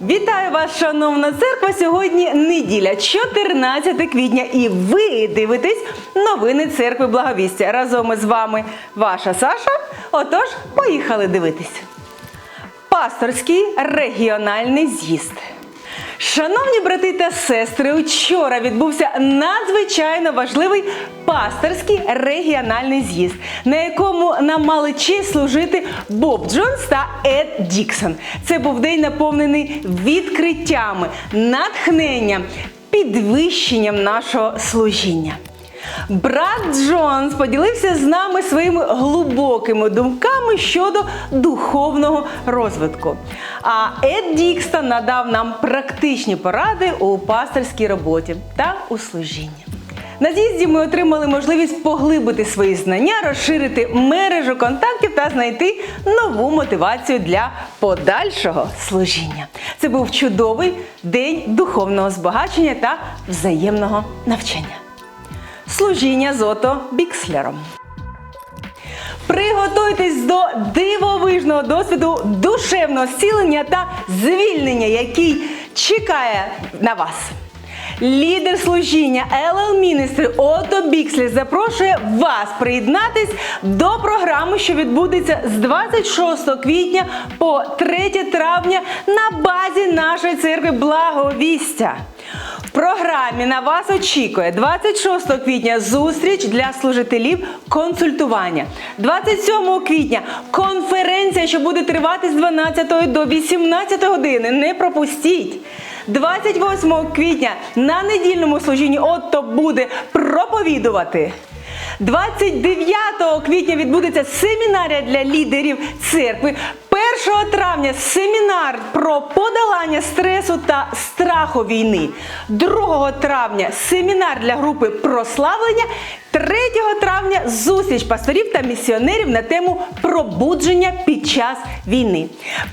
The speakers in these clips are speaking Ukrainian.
Вітаю вас, шановна церква! Сьогодні неділя, 14 квітня, і ви дивитесь новини церкви Благовістя. Разом із вами ваша Саша. Отож, поїхали дивитись. Пасторський регіональний з'їзд. Шановні брати та сестри, учора відбувся надзвичайно важливий пасторський регіональний з'їзд, на якому нам мали честь служити Боб Джонс та Ед Діксон. Це був день наповнений відкриттями, натхненням, підвищенням нашого служіння. Брат Джонс поділився з нами своїми глибокими думками щодо духовного розвитку. А Ед Дікстон надав нам практичні поради у пасторській роботі та у служінні. На з'їзді ми отримали можливість поглибити свої знання, розширити мережу контактів та знайти нову мотивацію для подальшого служіння. Це був чудовий день духовного збагачення та взаємного навчання служіння з Ото Бікслером. Приготуйтесь до дивовижного досвіду душевного зцілення та звільнення, який чекає на вас. Лідер служіння LL Ministry Ото Бікслер запрошує вас приєднатись до програми, що відбудеться з 26 квітня по 3 травня на базі нашої церкви Благовістя. Програмі на вас очікує 26 квітня зустріч для служителів консультування. 27 квітня конференція, що буде тривати з 12 до 18 години. Не пропустіть. 28 квітня на недільному служінні Отто буде проповідувати. 29 квітня відбудеться семінарія для лідерів церкви. 1 травня семінар про подолання стресу та страху війни. 2 травня семінар для групи прославлення. 3 травня зустріч пасторів та місіонерів на тему пробудження під час війни.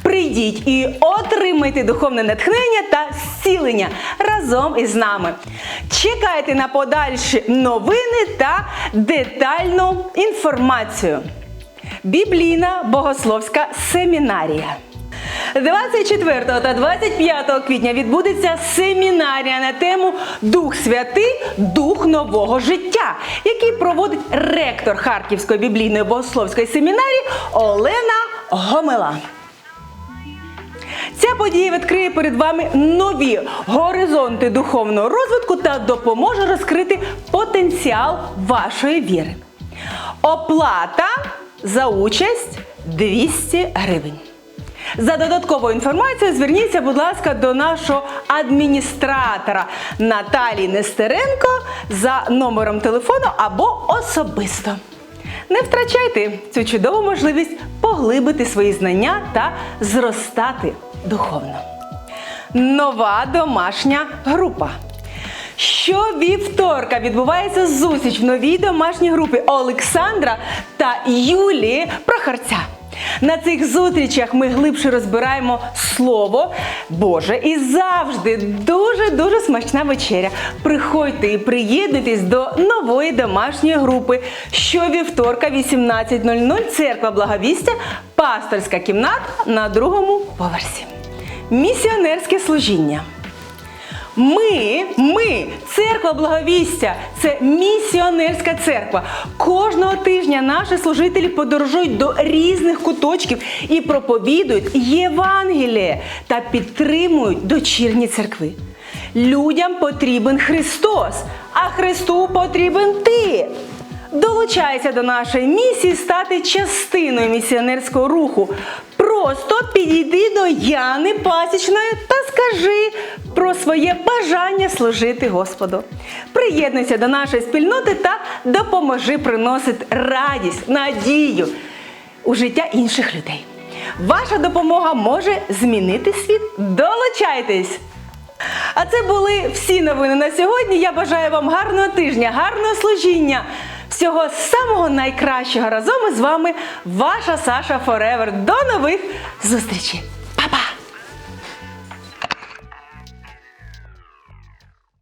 Прийдіть і отримайте духовне натхнення та зцілення разом із нами. Чекайте на подальші новини та детальну інформацію. Біблійна богословська семінарія. 24 та 25 квітня відбудеться семінарія на тему Дух Святий, Дух нового життя, який проводить ректор Харківської біблійної богословської семінарії Олена Гомела. Ця подія відкриє перед вами нові горизонти духовного розвитку та допоможе розкрити потенціал вашої віри. Оплата за участь 200 гривень. За додатковою інформацією зверніться, будь ласка, до нашого адміністратора Наталії Нестеренко за номером телефону або особисто. Не втрачайте цю чудову можливість поглибити свої знання та зростати духовно. Нова домашня група. Щовівторка відбувається зустріч в новій домашній групі Олександра та Юлії Прохарця. На цих зустрічах ми глибше розбираємо Слово Боже і завжди дуже-дуже смачна вечеря. Приходьте і приєднуйтесь до нової домашньої групи. Щовівторка 18.00 церква Благовістя, пасторська кімната на другому поверсі. Місіонерське служіння. Ми, ми, церква Благовістя, це місіонерська церква. Кожного тижня наші служителі подорожують до різних куточків і проповідують Євангеліє та підтримують дочірні церкви. Людям потрібен Христос, а Христу потрібен ти. Долучайся до нашої місії стати частиною місіонерського руху. Просто підійди до Яни Пасічної та скажи про своє бажання служити Господу. Приєднуйся до нашої спільноти та допоможи приносити радість, надію у життя інших людей. Ваша допомога може змінити світ. Долучайтесь! А це були всі новини на сьогодні. Я бажаю вам гарного тижня, гарного служіння. Всього самого найкращого разом із вами ваша Саша Форевер. До нових зустрічей!